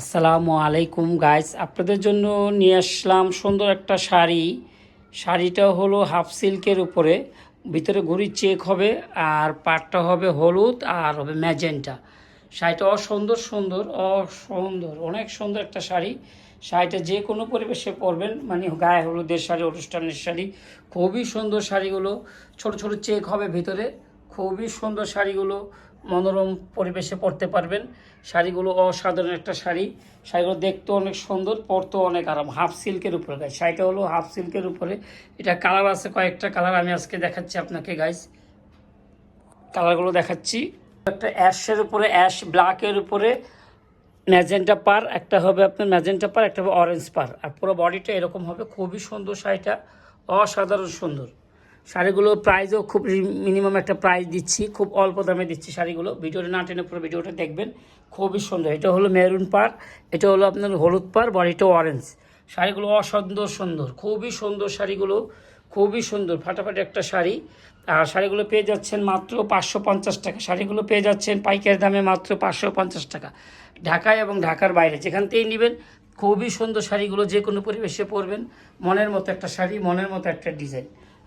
আসসালামু আলাইকুম গাইস আপনাদের জন্য নিয়ে আসলাম সুন্দর একটা শাড়ি। শাড়িটা হলো হাফ সিল্কের উপরে। ভিতরে ঘুড়ি চেক হবে, আর পাটটা হবে হলুদ, আর হবে ম্যাজেন্টা শাড়িটা অসুন্দর, সুন্দর, অসুন্দর, অনেক সুন্দর একটা শাড়ি। শাড়িটা যে কোনো পরিবেশে পরবেন মানে গায়ে হলুদের শাড়ি, অনুষ্ঠানের শাড়ি। খুবই সুন্দর শাড়িগুলো। ছোট ছোট চেক হবে ভিতরে। খুবই সুন্দর শাড়িগুলো। মনোরম পরিবেশে পরতে পারবেন। শাড়িগুলো অসাধারণ একটা শাড়ি। শাড়িগুলো দেখতেও অনেক সুন্দর, পরতেও অনেক আরাম। হাফ সিল্কের উপরে গাইস শাড়িটা হলো হাফ সিল্কের উপরে। এটা কালার আছে, কয়েকটা কালার আমি আজকে দেখাচ্ছি আপনাকে গাইস কালারগুলো দেখাচ্ছি। একটা অ্যাশের উপরে, অ্যাশ ব্ল্যাকের উপরে ম্যাজেন্টা পার, একটা হবে আপনার ম্যাজেন্টা পার, একটা হবে অরেঞ্জ পার। আর পুরো বডিটা এরকম হবে। খুবই সুন্দর শাড়িটা। অসাধারণ সুন্দর। শাড়িগুলো প্রাইসও খুব মিনিমাম একটা প্রাইস দিচ্ছি, খুব অল্প দামে দিচ্ছি শাড়িগুলো। ভিডিওটা না টেনে পুরো ভিডিওটা দেখবেন, খুবই সুন্দর। এটা হলো মেরুন পার এটা হলো আপনার হলুদ পার বডিটা অরেঞ্জ শাড়িগুলো অসুন্দর সুন্দর, খুবই সুন্দর শাড়িগুলো, খুবই সুন্দর, ফাটাফাটি একটা শাড়ি। আর শাড়িগুলো পেয়ে যাচ্ছেন মাত্র পাঁচশো পঞ্চাশ টাকা। শাড়িগুলো পেয়ে যাচ্ছেন পাইকারি দামে মাত্র পাঁচশো পঞ্চাশ টাকা। ঢাকায় এবং ঢাকার বাইরে, যেখান থেকেই নেবেন, খুবই সুন্দর শাড়িগুলো যে কোনো পরিবেশে পরবেন। মনের মতো একটা শাড়ি, মনের মতো একটা ডিজাইন